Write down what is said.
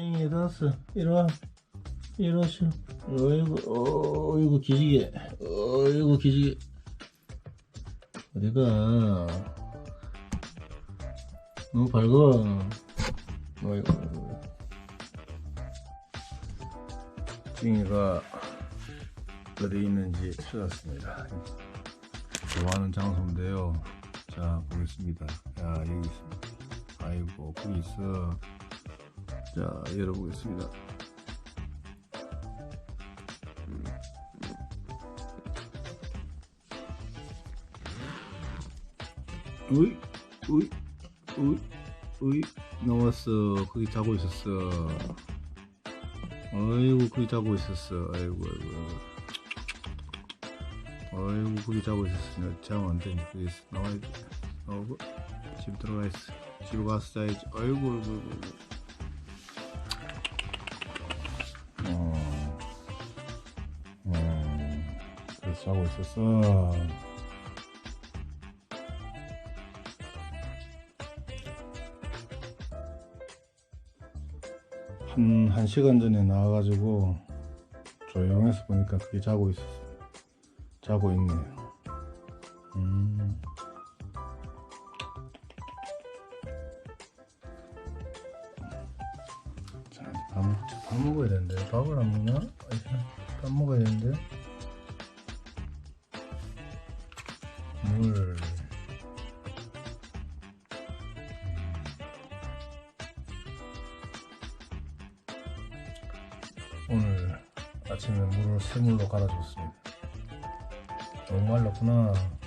찡이 닫았어. 이리 와. 이리 오시오. 어이구, 어이구, 기지개. 어이구, 기지개. 어디가. 너무 밝아. 어이구. 찡이가 어디 있는지 찾았습니다. 좋아하는 장소인데요. 자, 보겠습니다. 야, 여기 있습니다. 아이고, 거기 있어. 자, 열어보겠습니다. 우이, 우이, 우이, 우이, 나왔어. 거기 자고 있었어. 아이고, 거기 자고 있었어. 아이고, 아이고. 아이고, 거기 자고 있었어. 자면 안 되니. 거기 있어. 나와야 돼. 나오고, 집 들어가 있어. 집에 가서 자야지. 아이고, 아이고. 아이고. 자고 있었어. 한, 한 시간 전에 나와가지고 조용해서 보니까 그게 자고 있었어. 자고 있네요. 음. 밥. 밥 먹어야 되는데. 밥을 안 먹나? 밥 먹어야 되는데. 물. 오늘 아침에 물을 새물로 갈아줬습니다. 너무 말랐구나.